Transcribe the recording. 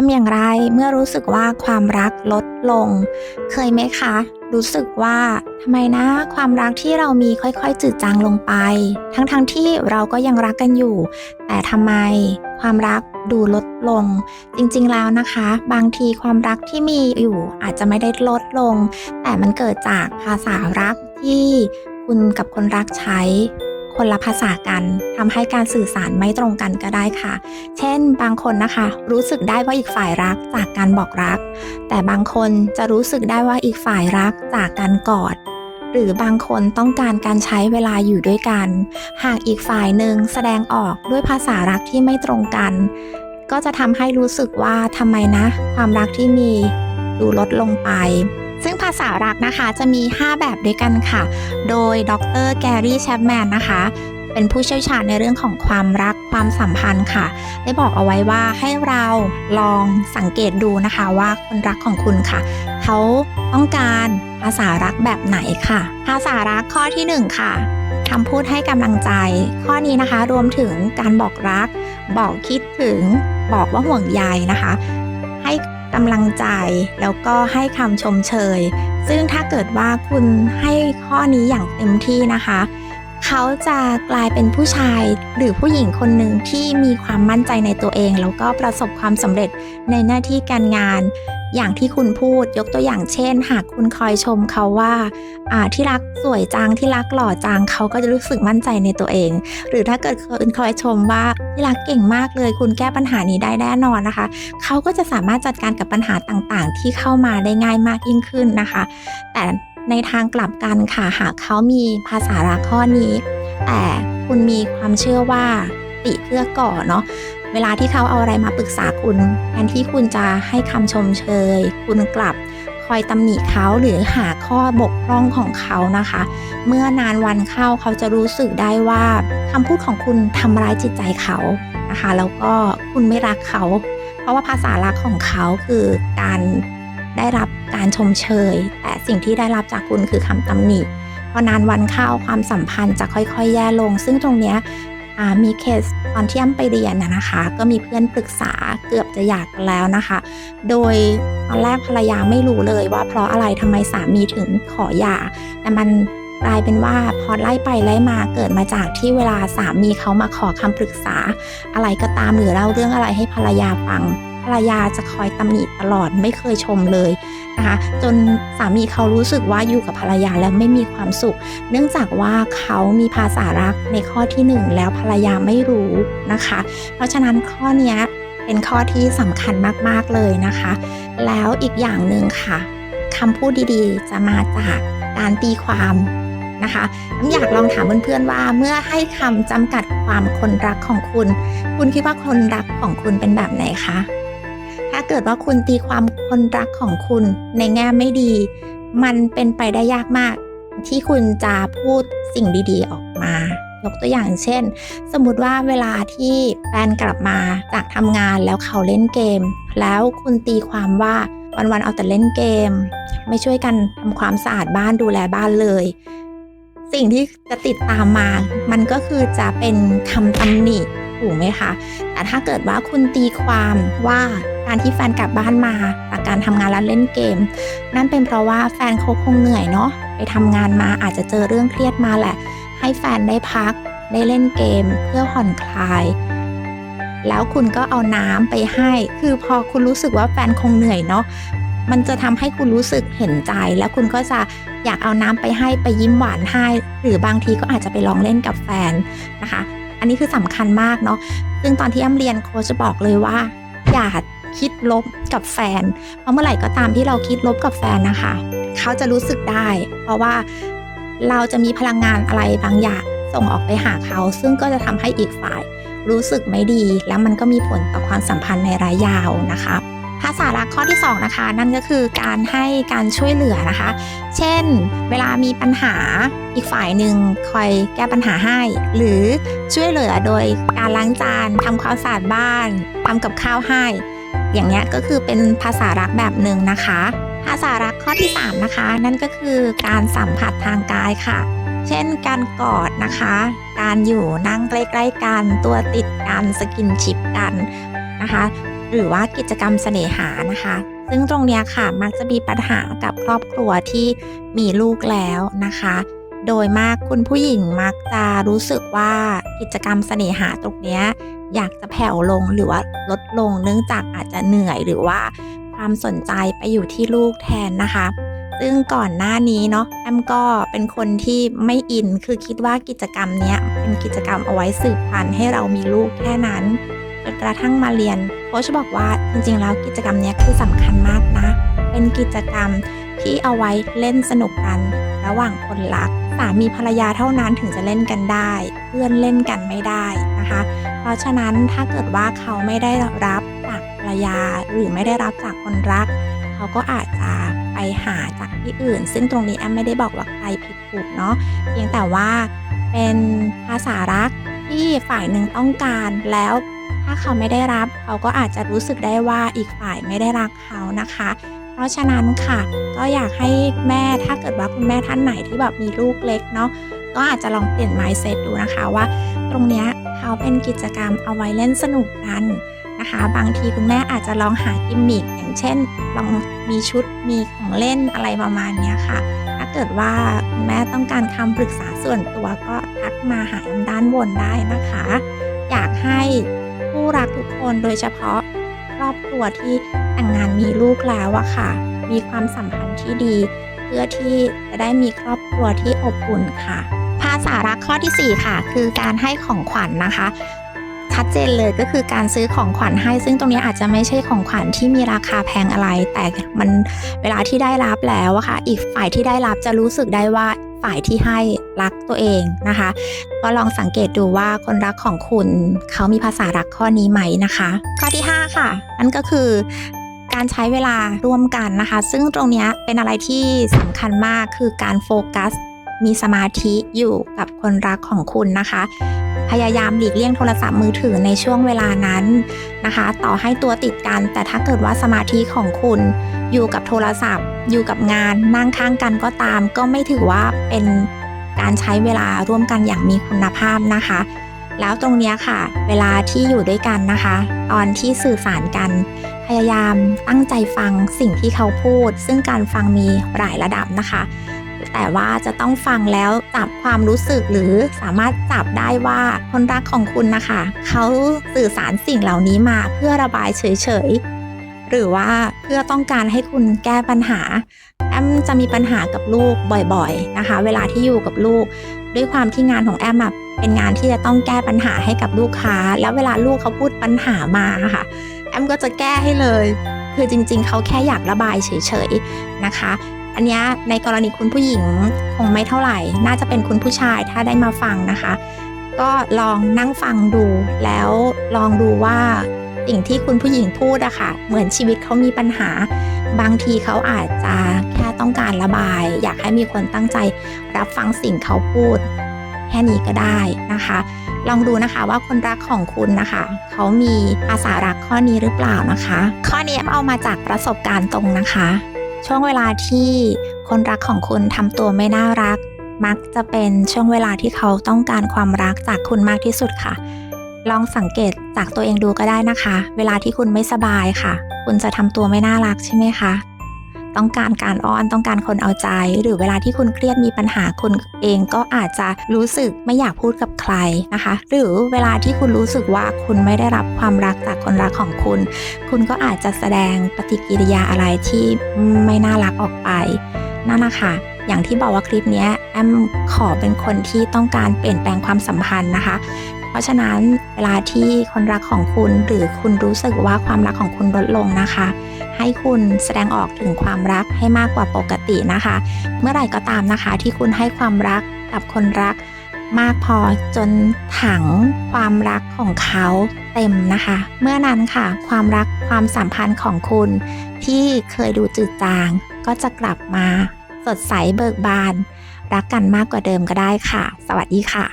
ทำอย่างไรเมื่อรู้สึกว่าความรักลดลง เคยไหมคะ รู้สึกว่าทำไมนะ ความรักที่เรามีค่อยๆ จืดจางลงไป ทั้งๆทที่เราก็ยังรักกันอยู่ แต่ทำไมความรักดูลดลง จริงๆแล้วนะคะ บางทีความรักที่มีอยู่อาจจะไม่ได้ลดลง แต่มันเกิดจากภาษารักที่คุณกับคนรักใช้ คนละภาษากันทำให้การสื่อสารไม่ตรงกันก็ได้ค่ะ เช่น บางคนนะคะ รู้สึกได้ว่าอีกฝ่ายรักจากการบอกรัก แต่บางคนจะรู้สึกได้ว่าอีกฝ่ายรักจากการกอดหรือบางคนต้องการการใช้เวลาอยู่ด้วยกัน หากอีกฝ่ายหนึ่งแสดงออกด้วยภาษารักที่ไม่ตรงกัน ก็จะทำให้รู้สึกว่าทำไมนะ ความรักที่มีดูลดลงไป ซึ่งภาษารักนะคะจะมี 5 แบบด้วยกันค่ะ โดยดรแกรี่แชปแมนนะคะ เป็นผู้เชี่ยวชาญในเรื่องของความรักความสัมพันธ์ค่ะ ได้บอกเอาไว้ว่าให้เราลองสังเกตดูนะคะว่าคนรักของคุณค่ะ เขาต้องการภาษารักแบบไหนค่ะ ภาษารักข้อที่หนึ่งค่ะคำพูดให้กำลังใจ ข้อนี้นะคะรวมถึงการบอกรัก บอกคิดถึง บอกว่าห่วงใยนะคะ ให้ กำลังใจ แล้วก็ให้คำชมเชย ซึ่งถ้าเกิดว่าคุณให้ข้อนี้อย่างเต็มที่นะคะ เขาจะกลายเป็นผู้ชายหรือผู้หญิงคนหนึ่งที่มีความมั่นใจในตัวเอง แล้วก็ประสบความสำเร็จในหน้าที่การงาน อย่างที่คุณพูดยกตัวอย่างเช่น หากคุณคอยชมเขาว่าอ่าที่รักสวยจังที่รักหล่อจังเขาก็จะรู้สึกมั่นใจในตัวเอง หรือถ้าเกิดคุณคอยชมว่าที่รักเก่งมากเลย คุณแก้ปัญหานี้ได้แน่นอนนะคะ เขาก็จะสามารถจัดการกับปัญหาต่างๆ ที่เข้ามาได้ง่ายมากยิ่งขึ้นนะคะ แต่ในทางกลับกันค่ะหากเขามีภาษารักข้อนี้ แต่คุณมีความเชื่อว่าติเพื่อก่อเนาะ เวลาที่เขาเอาอะไรมาปรึกษาคุณแทนที่คุณจะให้คำชมเชย คุณกลับคอยตำหนิเขาหรือหาข้อบกพร่องของเขานะคะ เมื่อนานวันเข้าเขาจะรู้สึกได้ว่าคำพูดของคุณทำร้ายจิตใจเขานะคะแล้วก็คุณไม่รักเขา เพราะว่าภาษารักของเขาคือการได้รับการชมเชย แต่สิ่งที่ได้รับจากคุณคือคำตำหนิพอนานวันเข้าความสัมพันธ์จะค่อยๆ แย่ลง ซึ่งตรงเนี้ย มีเคสตอนที่อ้ำไปเรียนนะคะ ก็มีเพื่อนปรึกษาเกือบจะหย่ากันแล้วนะคะ โดยตอนแรกภรรยาไม่รู้เลยว่าเพราะอะไรทำไมสามีถึงขอหย่า แต่มันกลายเป็นว่าพอไล่ไปไล่มาเกิดมาจากที่เวลาสามีเขามาขอคำปรึกษา อะไรก็ตามหรือเล่าเรื่องอะไรให้ภรรยาฟังภรรยาจะคอยตำหนิตลอดไม่เคยชมเลย นะคะ จนสามีเขารู้สึกว่าอยู่กับภรรยาแล้วไม่มีความสุข เนื่องจากว่าเขามีภาษารักในข้อที่หนึ่งแล้วภรรยาไม่รู้นะคะ เพราะฉะนั้นข้อนี้เป็นข้อที่สำคัญมากๆเลยนะคะ แล้วอีกอย่างหนึ่งค่ะคำพูดดีๆ จะมาจากการตีความนะคะน้ำอยากลองถามเพื่อนๆว่าเมื่อให้คำจำกัดความคนรักของคุณ คุณคิดว่าคนรักของคุณเป็นแบบไหนคะ เกิดว่าคุณตีความคนรักของคุณในแง่ไม่ดี มันเป็นไปได้ยากมาก ที่คุณจะพูดสิ่งดีๆออกมายกตัวอย่างเช่น สมมติว่าเวลาที่แฟนกลับมาจากทำงานแล้วเขาเล่นเกม แล้วคุณตีความว่าวันๆเอาแต่เล่นเกม ไม่ช่วยกันทำความสะอาดบ้านดูแลบ้านเลย สิ่งที่จะติดตามมา มันก็คือจะเป็นคำตำหนิ ถูกไหมคะ แต่ถ้าเกิดว่าคุณตีความว่าการที่แฟนกลับบ้านมาจากการทำงานแล้วเล่นเกม นั่นเป็นเพราะว่าแฟนเขาคงเหนื่อยเนาะไปทำงานมาอาจจะเจอเรื่องเครียดมาแหละ ให้แฟนได้พักได้เล่นเกม เพื่อผ่อนคลาย แล้วคุณก็เอาน้ำไปให้ คือพอคุณรู้สึกว่าแฟนคงเหนื่อยเนาะมันจะทำให้คุณรู้สึกเห็นใจ แล้วคุณก็จะอยากเอาน้ำไปให้ไปยิ้มหวานให้ หรือบางทีก็อาจจะไปลองเล่นกับแฟนนะคะ อันนี้คือสำคัญมากเนาะซึ่งตอนที่อ้ำเรียนโค้ชจะบอกเลยว่า อย่าคิดลบกับแฟน เพราะเมื่อไหร่ก็ตามที่เราคิดลบกับแฟนนะคะ เขาจะรู้สึกได้ เพราะว่าเราจะมีพลังงานอะไรบางอย่างส่งออกไปหาเขา ซึ่งก็จะทำให้อีกฝ่ายรู้สึกไม่ดี แล้วมันก็มีผลต่อความสัมพันธ์ในระยะยาวนะคะ ภาษารักข้อที่ 2 นะคะ นั่นก็คือการให้การช่วยเหลือนะคะ เช่น เวลามีปัญหาอีกฝ่ายหนึ่งคอยแก้ปัญหาให้ หรือช่วยเหลือโดยการล้างจานทำความสะอาดบ้านทำกับข้าวให้ อย่างเงี้ยก็คือเป็นภาษารักแบบหนึ่งนะคะ ภาษารักข้อที่ 3 นะคะ นั่นก็คือการสัมผัสทางกายค่ะ เช่น การกอดนะคะ การอยู่นั่งใกล้ๆกันตัวติดกันสกินชิปกันนะคะ หรือว่ากิจกรรมเสน่หานะคะ ซึ่งตรงนี้ค่ะมักจะมีปัญหากับครอบครัวที่มีลูกแล้วนะคะ โดยมากคุณผู้หญิงมักจะรู้สึกว่ากิจกรรมเสน่หาตรงนี้อยากจะแผ่วลงหรือว่าลดลงเนื่องจากอาจจะเหนื่อยหรือว่าความสนใจไปอยู่ที่ลูกแทนนะคะ ซึ่งก่อนหน้านี้เนาะแอมก็เป็นคนที่ไม่อินคือคิดว่ากิจกรรมเนี้ยเป็นกิจกรรมเอาไว้สืบพันธุ์ให้เรามีลูกแค่นั้นจนกระทั่งมาเรียน โค้ชบอกว่าจริงๆแล้วกิจกรรมนี้คือสำคัญมากนะ เป็นกิจกรรมที่เอาไว้เล่นสนุกกัน ระหว่างคนรักสามีภรรยาเท่านั้นถึงจะเล่นกันได้ เพื่อนเล่นกันไม่ได้นะคะ เพราะฉะนั้นถ้าเกิดว่าเขาไม่ได้รับจากภรรยาหรือไม่ได้รับจากคนรัก เขาก็อาจจะไปหาจากที่อื่น ซึ่งตรงนี้แอมไม่ได้บอกว่าใครผิดถูกเนาะเพียงแต่ว่าเป็นภาษารักที่ฝ่ายหนึ่งต้องการแล้ว ถ้าเขาไม่ได้รับเขาก็อาจจะรู้สึกได้ว่าอีกฝ่ายไม่ได้รักเขานะคะ เพราะฉะนั้นค่ะก็อยากให้แม่ถ้าเกิดว่าคุณแม่ท่านไหนที่แบบมีลูกเล็กเนาะก็อาจจะลองเปลี่ยน mindset ดูนะคะว่า ตรงเนี้ยเขาเป็นกิจกรรมเอาไว้เล่นสนุกกันนะคะ บางทีคุณแม่อาจจะลองหากิมมิคอย่างเช่น ลองมีชุดมีของเล่นอะไรประมาณนี้ค่ะถ้าเกิดว่าคุณแม่ต้องการคำปรึกษาส่วนตัวก็ทักมาหาด้านบนได้นะคะ อยากให้ ผู้รักทุกคนโดยเฉพาะครอบครัวที่แต่งงานมีลูกแล้วอะค่ะ มีความสัมพันธ์ที่ดี เพื่อที่จะได้มีครอบครัวที่อบอุ่นค่ะ ภาษารักข้อที่ 4 ค่ะ คือการให้ของขวัญนนะคะชัดเจนเลยก็คือการซื้อของขวัญให้ ซึ่งตรงนี้อาจจะไม่ใช่ของขวัญที่มีราคาแพงอะไร แต่มันเวลาที่ได้รับแล้วอะค่ะ อีกฝ่ายที่ได้รับจะรู้สึกได้ว่าฝ่ายที่ให้ รักตัวเองนะคะ ก็ลองสังเกตดูว่าคนรักของคุณเขามีภาษารักข้อนี้ไหมนะคะ ข้อที่ 5 ค่ะนั่นก็คือการใช้เวลาร่วมกันนะคะ ซึ่งตรงนี้เป็นอะไรที่สำคัญมากคือการโฟกัส มีสมาธิอยู่กับคนรักของคุณนะคะ พยายามหลีกเลี่ยงโทรศัพท์มือถือในช่วงเวลานั้นนะคะ ต่อให้ตัวติดกัน แต่ถ้าเกิดว่าสมาธิของคุณอยู่กับโทรศัพท์ อยู่กับงานนั่งข้างกันก็ตาม ก็ไม่ถือว่าเป็น การใช้เวลาร่วมกันอย่างมีคุณภาพนะคะ แล้วตรงนี้ค่ะ เวลาที่อยู่ด้วยกันนะคะ ตอนที่สื่อสารกัน พยายามตั้งใจฟังสิ่งที่เขาพูด ซึ่งการฟังมีหลายระดับนะคะ แต่ว่าจะต้องฟังแล้วจับความรู้สึกหรือสามารถจับได้ว่าคนรักของคุณนะคะ เขาสื่อสารสิ่งเหล่านี้มาเพื่อระบายเฉยๆ หรือว่าเพื่อต้องการให้คุณแก้ปัญหาแอมจะมีปัญหากับลูกบ่อยๆนะคะ เวลาที่อยู่กับลูก ด้วยความที่งานของแอมเป็นงานที่จะต้องแก้ปัญหาให้กับลูกค้า แล้วเวลาลูกเขาพูดปัญหามาค่ะ แอมก็จะแก้ให้เลย คือจริง ๆ เขาแค่อยากระบายเฉยๆนะคะ อันนี้ในกรณีคุณผู้หญิงคงไม่เท่าไหร่ น่าจะเป็นคุณผู้ชายถ้าได้มาฟังนะคะ ก็ลองนั่งฟังดูแล้วลองดูว่า สิ่งที่คุณผู้หญิงพูดอะค่ะ เหมือนชีวิตเขามีปัญหา บางทีเขาอาจจะแค่ต้องการระบาย อยากให้มีคนตั้งใจ รับฟังสิ่งเขาพูด แค่นี้ก็ได้นะคะ ลองดูนะคะว่าคนรักของคุณนะคะ เขามีภาษารักข้อนี้หรือเปล่านะคะ ข้อนี้เอามาจากประสบการณ์ตรงนะคะ ช่วงเวลาที่คนรักของคุณทำตัวไม่น่ารัก มักจะเป็นช่วงเวลาที่เขาต้องการความรักจากคุณมากที่สุดค่ะ ลองสังเกตจากตัวเองดูก็ได้นะคะ เวลาที่คุณไม่สบายค่ะ คุณจะทำตัวไม่น่ารักใช่ไหมคะ ต้องการการอ้อนต้องการคนเอาใจ หรือเวลาที่คุณเครียดมีปัญหาคุณเองก็อาจจะรู้สึกไม่อยากพูดกับใครนะคะ หรือเวลาที่คุณรู้สึกว่าคุณไม่ได้รับความรักจากคนรักของคุณ คุณก็อาจจะแสดงปฏิกิริยาอะไรที่ไม่น่ารักออกไปนั่นแหละค่ะอย่างที่บอกว่าคลิปนี้แอมขอเป็นคนที่ต้องการเปลี่ยนแปลงความสัมพันธ์นะคะ ราะฉะนั้นเวลาที่คนรักของคุณหรือคุณรู้สึกว่าความรักของคุณลดลงนะคะ ให้คุณแสดงออกถึงความรักให้มากกว่าปกตินะคะ เมื่อไหร่ก็ตามนะคะ ที่คุณให้ความรักกับคนรักมากพอจนถังความรักของเขาเต็มนะคะ เมื่อนั้นค่ะ ความรักความสัมพันธ์ของคุณ ที่เคยดูจืดจาง ก็จะกลับมา สดใสเบิกบาน รักกันมากกว่าเดิมก็ได้ค่ะ สวัสดีค่ะ